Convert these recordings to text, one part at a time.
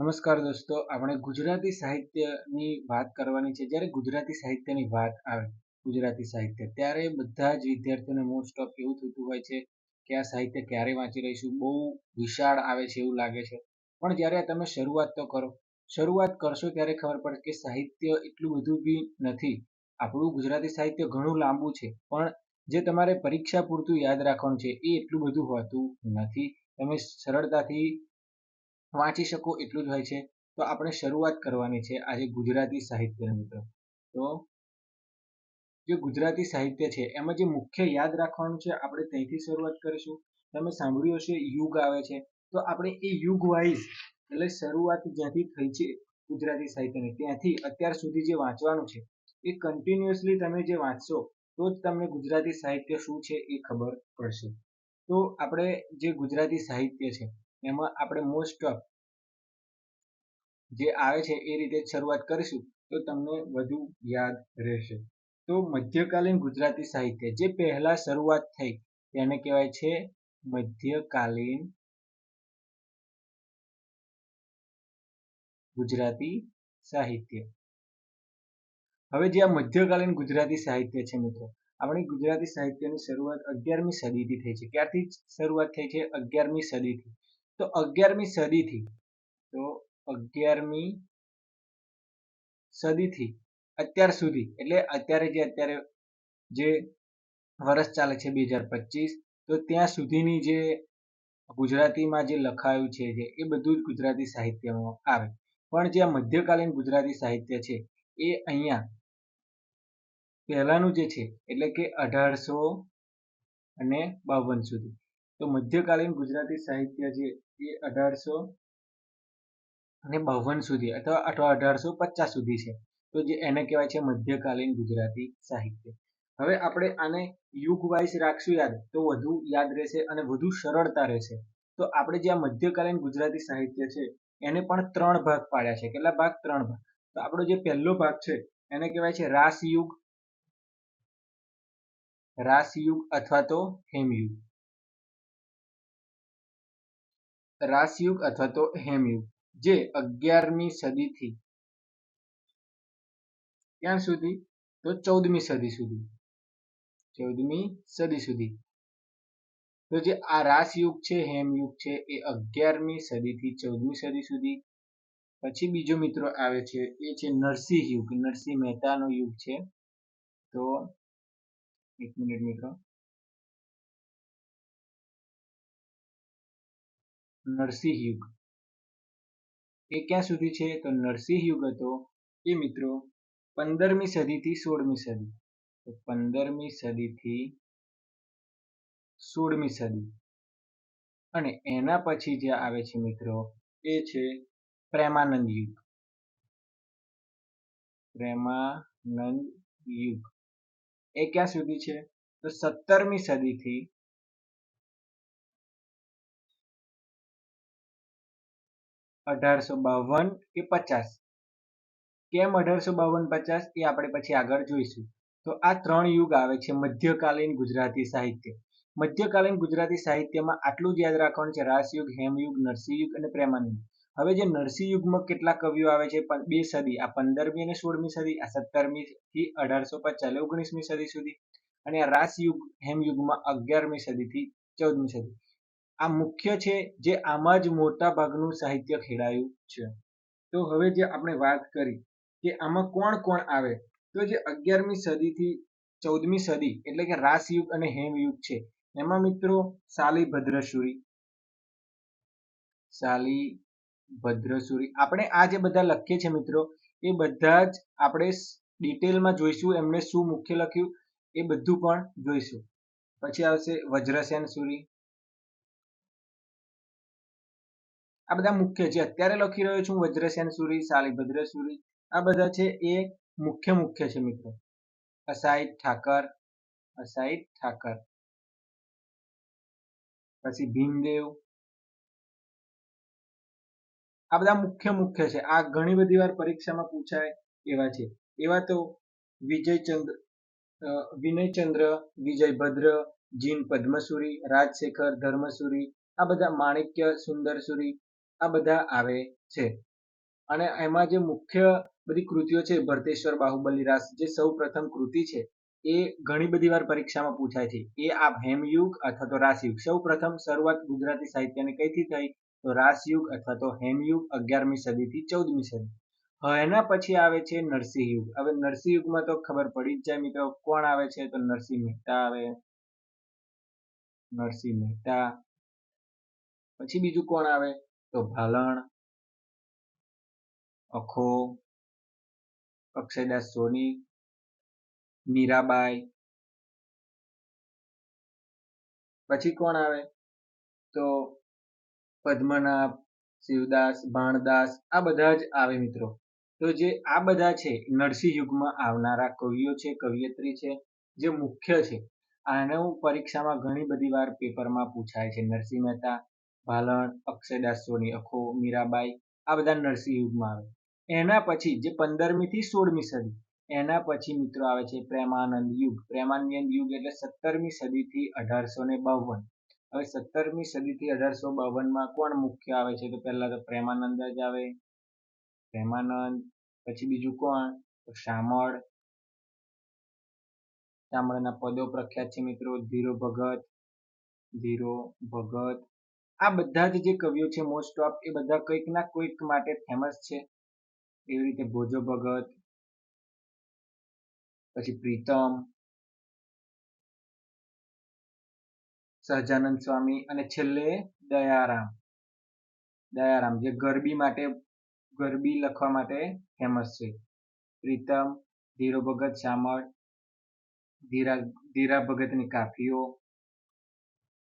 નમસ્કાર દોસ્તો, આપણે ગુજરાતી સાહિત્યની વાત કરવાની છે. જ્યારે ગુજરાતી સાહિત્યની વાત આવે, ગુજરાતી સાહિત્ય, ત્યારે બધા જ વિદ્યાર્થીઓને મોસ્ટ ઓફ એવું થતું હોય છે કે આ સાહિત્ય ક્યારે વાંચી રહીશું બહુ વિશાળ આવે છે એવું લાગે છે. પણ જ્યારે તમે શરૂઆત તો કરો, શરૂઆત કરશો ત્યારે ખબર પડે કે સાહિત્ય એટલું બધું બી નથી. આપણું ગુજરાતી સાહિત્ય ઘણું લાંબુ છે, પણ જે તમારે પરીક્ષા પૂરતું યાદ રાખવાનું છે એ એટલું બધું હોતું નથી. તમે સરળતાથી વાંચી શકો એટલું જ હોય છે. તો આપણે શરૂઆત કરવાની છે આજે ગુજરાતી સાહિત્યના મિત્રો. તો જે ગુજરાતી સાહિત્ય છે, એમાં જે મુખ્ય યાદ રાખવાનું છે, આપણે ત્યાંથી શરૂઆત કરીશું. તમે સાંભળ્યું હશે, યુગ આવે છે. તો આપણે એ યુગ વાઇઝ એટલે શરૂઆત જ્યાંથી થઈ છે ગુજરાતી સાહિત્યની, ત્યાંથી અત્યાર સુધી જે વાંચવાનું છે, એ કન્ટિન્યુઅસલી તમે જે વાંચશો, તો જ તમને ગુજરાતી સાહિત્ય શું છે એ ખબર પડશે. તો આપણે જે ગુજરાતી સાહિત્ય છે એમાં આપણે મોસ્ટ ઓફ જે આવે છે એ રીતે શરૂઆત કરીશું, તો તમને વધુ યાદ રહેશે. તો મધ્યકાલીન ગુજરાતી સાહિત્ય, જે પહેલા શરૂઆત થઈ, તેને કહેવાય છે મધ્યકાલીન ગુજરાતી સાહિત્ય. હવે જે આ મધ્યકાલીન ગુજરાતી સાહિત્ય છે મિત્રો, આપણી ગુજરાતી સાહિત્યની શરૂઆત અગિયારમી સદીથી થઈ છે. ક્યારથી શરૂઆત થઈ છે? અગિયારમી સદીથી. તો અગિયારમી સદીથી, તો અગિયારમી સદીથી અત્યાર સુધી, એટલે અત્યારે જે અત્યારે જે વર્ષ ચાલે છે બે હજાર પચીસ, તો ત્યાં સુધીની જે ગુજરાતીમાં જે લખાયું છે જે, એ બધું જ ગુજરાતી સાહિત્યમાં આવે. પણ જે મધ્યકાલીન ગુજરાતી સાહિત્ય છે, એ અહીંયા પહેલાનું જે છે, એટલે કે અઢારસો અને બાવન સુધી. તો મધ્યકાલીન ગુજરાતી સાહિત્ય છે એ અઢારસો અને બાવન સુધી અથવા અથવા અઢારસો પચાસ સુધી છે. તો જે એને કહેવાય છે મધ્યકાલીન ગુજરાતી સાહિત્ય. હવે આપણે આને યુગ વાઇઝ રાખશું યાદ, તો વધુ યાદ રહેશે અને વધુ સરળતા રહેશે. તો આપણે જે આ મધ્યકાલીન ગુજરાતી સાહિત્ય છે, એને પણ ત્રણ ભાગ પાડ્યા છે. કેટલા ભાગ? ત્રણ ભાગ. તો આપણો જે પહેલો ભાગ છે, એને કહેવાય છે રાસયુગ રાસયુગ અથવા તો હેમયુગ. રાસયુગ અથવા તો હેમયુગ, જે અગિયારમી સદીથી ક્યાં સુધી? તો ચૌદમી સદી સુધી. ચૌદમી સદી સુધી. તો જે આ રાસયુગ છે, હેમયુગ છે, એ અગિયારમી સદીથી ચૌદમી સદી સુધી. પછી બીજો મિત્રો આવે છે, એ છે નરસિંહ યુગ. નરસિંહ મહેતાનો યુગ છે. તો એક મિનિટ મિત્રો. નરસિંહ યુગ. એ ક્યાં સુધી છે? તો નરસિંહ યુગ હતો એ મિત્રો પંદરમી સદીથી સોળમી સદી. તો પંદરમી સદીથી સોળમી સદી. અને એના પછી જે આવે છે મિત્રો એ છે પ્રેમાનંદ યુગ. પ્રેમાનંદ યુગ. એ ક્યાં સુધી છે? તો સત્તરમી સદીથી અઢારસો બાવન કે પચાસ. કેમ અઢારસો બાવન પચાસ? એ આપણે પછી આગળ જોઈશું. તો આ ત્રણ યુગ આવે છે, મધ્યકાલીન ગુજરાતી સાહિત્ય. મધ્યકાલીન ગુજરાતી સાહિત્યમાં આટલું જ યાદ રાખવાનું છે, રાસયુગ, હેમયુગ, નરસિંહયુગ અને પ્રેમાનંદ. હવે જે નરસિંહ યુગમાં કેટલા કવિઓ આવે છે બે સદી, આ પંદરમી અને સોળમી સદી, આ સત્તરમી થી અઢારસો પચાસ ઓગણીસમી સદી સુધી. અને આ રાસયુગ, હેમયુગમાં અગિયારમી સદીથી ચૌદમી સદી. આ મુખ્ય છે જે આમાં જ મોટા ભાગનું સાહિત્ય ખેડાયું છે. તો હવે જે આપણે વાત કરી કે આમાં કોણ કોણ આવે? તો જે અગિયારમી સદીથી ચૌદમી સદી એટલે કે રાસયુગ અને હેમયુગ છે. એમાં મિત્રો સાલી ભદ્રસુરી સાલી ભદ્રસુરી આપણે આ જે બધા લખીએ છીએ મિત્રો, એ બધા જ આપણે ડિટેલમાં જોઈશું, એમને શું મુખ્ય લખ્યું એ બધું પણ જોઈશું. પછી આવશે વજ્રસેન સુરી આ બધા મુખ્ય છે. અત્યારે લખી રહ્યો છું વજ્રસેન સુરી શાલિભદ્ર સુરી. આ બધા છે એ મુખ્ય મુખ્ય છે મિત્રો. અસાહિત ઠાકર અસાહિત ઠાકર. પછી ભીમદેવ. આ બધા મુખ્ય મુખ્ય છે. આ ઘણી બધી વાર પરીક્ષામાં પૂછાય એવા છે. એવા તો વિજયચંદ્ર વિનયચંદ્ર, વિજયભદ્ર, જીન પદ્મસુરી, રાજશેખર ધર્મસુરી, આ બધા માણિક્ય સુંદરસુરી આ બધા આવે છે. અને એમાં જે મુખ્ય બધી કૃતિઓ છે, ભરતેશ્વર, બાહુબલી રાસ, જે સૌ પ્રથમ કૃતિ છે, એ ઘણી બધી વાર પરીક્ષામાં પૂછાય છે. એ આ હેમયુગ અથવા તો રાસયુગ. સૌ પ્રથમ શરૂઆત ગુજરાતી સાહિત્યની કઈથી થઈ? તો રાસયુગ અથવા તો હેમયુગ અગિયારમી સદીથી ચૌદમી સદી. એના પછી આવે છે નરસિંહ યુગ હવે નરસિંહ યુગમાં તો ખબર પડી જ જાય મિત્રો કોણ આવે છે? તો નરસિંહ મહેતા આવે. નરસિંહ મહેતા. પછી બીજું કોણ આવે? તો ભાલણ, અખો, અક્ષયદાસ સોની, મીરાબાઈ. પછી કોણ આવે? તો પદ્મનાભ, શિવદાસ, ભાણદાસ, આ બધા જ આવે મિત્રો. તો જે આ બધા છે, નરસિંહ યુગમાં આવનારા કવિઓ છે, કવિયત્રી છે, જે મુખ્ય છે. આનું પરીક્ષામાં ઘણી બધી વાર પેપરમાં પૂછાય છે, નરસિંહ મહેતા ભાલણ અક્ષયદાસ સોની અખો મીરાબાઈ, આ બધા નરસિંહ યુગમાં આવે. એના પછી જે પંદરમી થી સોળમી સદી, એના પછી મિત્રો આવે છે પ્રેમાનંદ યુગ. પ્રેમાનંદ યુગ એટલે સત્તરમી સદીથી અઢારસો ને બાવન. હવે સત્તરમી સદીથી અઢારસો બાવનમાં કોણ મુખ્ય આવે છે? તો પહેલા તો પ્રેમાનંદ જ આવે. પ્રેમાનંદ, પછી બીજું કોણ? તો શામળ. શામળના પદો પ્રખ્યાત છે મિત્રો. ધીરો ભગત. ધીરો ભગત. આ બધા જ જે કવિઓ છે મોસ્ટ ઓફ એ બધા કંઈક ના કોઈક માટે ફેમસ છે. એવી રીતે ભોજો ભગત, પછી પ્રીતમ, સહજાનંદ સ્વામી અને છેલ્લે દયારામ. દયારામ જે ગરબી માટે, ગરબી લખવા માટે ફેમસ છે. પ્રીતમ, ધીરો ભગત શામળ, ધીરા ધીરા ભગતની કાફીઓ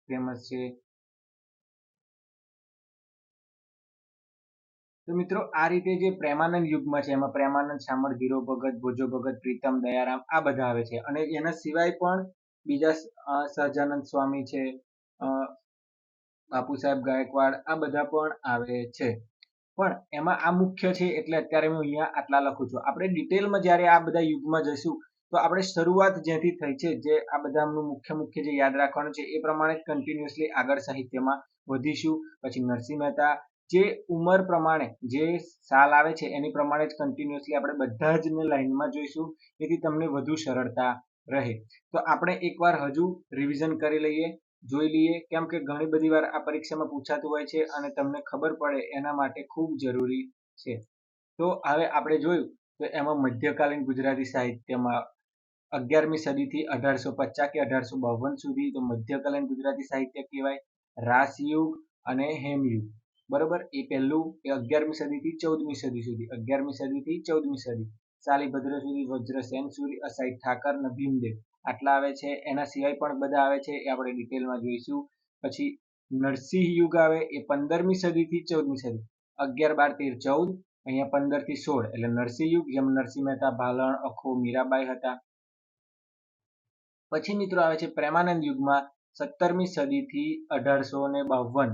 ફેમસ છે. તો મિત્રો, આ રીતે જે પ્રેમાનંદ યુગમાં છે, એમાં પ્રેમાનંદ શામળ ધીરો ભગત, ભોજો ભગત, પ્રીતમ, દયારામ, આ બધા આવે છે. અને એના સિવાય પણ બીજા સહજાનંદ સ્વામી છે બાપુ સાહેબ ગાયકવાડ, આ બધા પણ આવે છે. પણ એમાં આ મુખ્ય છે એટલે અત્યારે હું અહીંયા આટલા લખું છું. આપણે ડિટેલમાં જ્યારે આ બધા યુગમાં જઈશું, તો આપણે શરૂઆત જ્યાંથી થઈ છે, જે આ બધાનું મુખ્ય મુખ્ય જે યાદ રાખવાનું છે, એ પ્રમાણે કન્ટિન્યુઅસલી આગળ સાહિત્યમાં વધીશું. પછી નરસિંહ મહેતા જે ઉંમર પ્રમાણે, જે સાલ આવે છે, એની પ્રમાણે જ કન્ટિન્યુઅસલી આપણે બધા જ લાઇનમાં જોઈશું જેથી તમને વધુ સરળતા રહે. તો આપણે એકવાર હજુ રિવિઝન કરી લઈએ, જોઈ લઈએ, કેમ કે ઘણી બધી વાર આ પરીક્ષામાં પૂછાતું હોય છે અને તમને ખબર પડે એના માટે ખૂબ જરૂરી છે. તો હવે આપણે જોયું, તો એમાં મધ્યકાલીન ગુજરાતી સાહિત્યમાં અગિયારમી સદીથી અઢારસો પચાસ કે અઢારસો બાવન સુધી તો મધ્યકાલીન ગુજરાતી સાહિત્ય કહેવાય, રાસયુગ અને હેમયુગ. બરોબર? એ પહેલું, એ અગિયારમી સદીથી ચૌદમી સદી સુધી, અગિયારમી સદીથી ચૌદમી સદી, સાલીભદ્ર સુધી વજ્રસેન સુધી, અસાઈ ઠાકર અને ભીમદેવ. આટલા આવે છે, એના સિવાય પણ બધા આવે છે, એ આપણે ડિટેલમાં જોઈશું. પછી નરસિંહ યુગ આવે, એ પંદરમી સદીથી ચૌદમી સદી, અગિયાર, બાર, તેર, ચૌદ, અહીંયા પંદરથી સોળ, એટલે નરસિંહ યુગ, જેમ નરસિંહ મહેતા, ભાલણ, અખો, મીરાબાઈ હતા. પછી મિત્રો આવે છે, પ્રેમાનંદ યુગમાં સત્તરમી સદીથી અઢારસો ને બાવન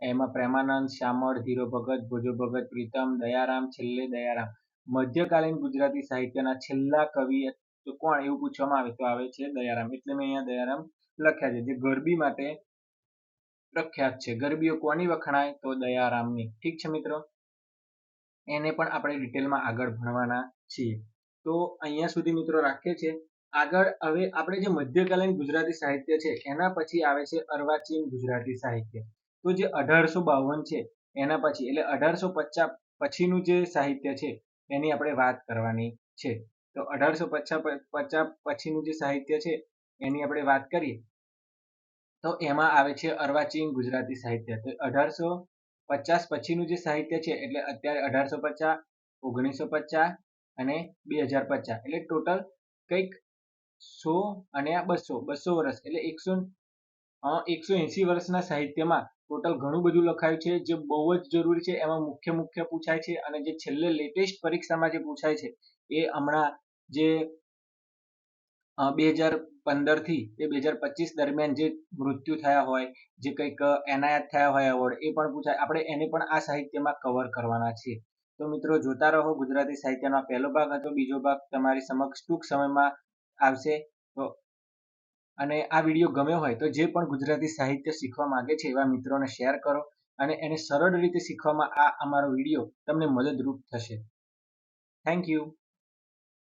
એમાં પ્રેમાનંદ શામળ, હીરો ભગત ભોજો ભગત પ્રીતમ દયારામ છેલ્લે દયારામ. મધ્યકાલીન ગુજરાતી સાહિત્યના છેલ્લા કવિ કોણ એવું પૂછવામાં આવે તો આવે છે દયારામ. એટલે મેં અહીંયા દયારામ લખ્યા છે જે ગરબી માટે પ્રખ્યાત છે. ગરબીઓ કોની વખણાય તો દયારામની. ઠીક છે મિત્રો? એને પણ આપણે ડિટેલમાં આગળ ભણવાના છીએ. તો અહીંયા સુધી મિત્રો રાખીએ છીએ. આગળ હવે આપણે જે મધ્યકાલીન ગુજરાતી સાહિત્ય છે એના પછી આવે છે અર્વાચીન ગુજરાતી સાહિત્ય. તો જે અઢારસો બાવન છે, એના પછી, એટલે અઢારસો પચાસ પછીનું જે સાહિત્ય છે, એની આપણે વાત કરવાની છે. તો અઢારસો પચાસ પછીનું જે સાહિત્ય છે, એની આપણે વાત કરીએ. તો એમાં આવે છે અર્વાચીન ગુજરાતી સાહિત્ય. તો અઢારસો પચાસ પછીનું જે સાહિત્ય છે, એટલે અત્યારે અઢારસો પચાસ, ઓગણીસો પચાસ અને બે હજાર પચાસ. એટલે ટોટલ કંઈક સો અને આ બસો બસો વર્ષ, એટલે એકસો એકસો એસી વર્ષના સાહિત્યમાં ટોટલ ઘણું બધું લખાયું છે. જે બહુ જ જરૂરી છે. એમાં મુખ્ય મુખ્ય પૂછાય છે અને જે છેલ્લે લેટેસ્ટ પરીક્ષામાં જે પૂછાય છે એ હમણાં જે બે હજાર પંદરથી એ બે હજાર પચીસ દરમિયાન જે મૃત્યુ થયા હોય, જે કંઈક એનાયત થયા હોય એવોર્ડ, એ પણ પૂછાય. આપણે એને પણ આ સાહિત્યમાં કવર કરવાના છીએ. તો મિત્રો જોતા રહો, ગુજરાતી સાહિત્યનો પહેલો ભાગ હતો. બીજો ભાગ તમારી સમક્ષ ટૂંક સમયમાં આવશે. તો અને આ વીડિયો ગમ્યો હોય તો જે પણ ગુજરાતી સાહિત્ય શીખવા માંગે છે એવા મિત્રોને શેર કરો અને એને સરળ રીતે શીખવામાં આ અમારો વીડિયો તમને મદદરૂપ થશે. Thank you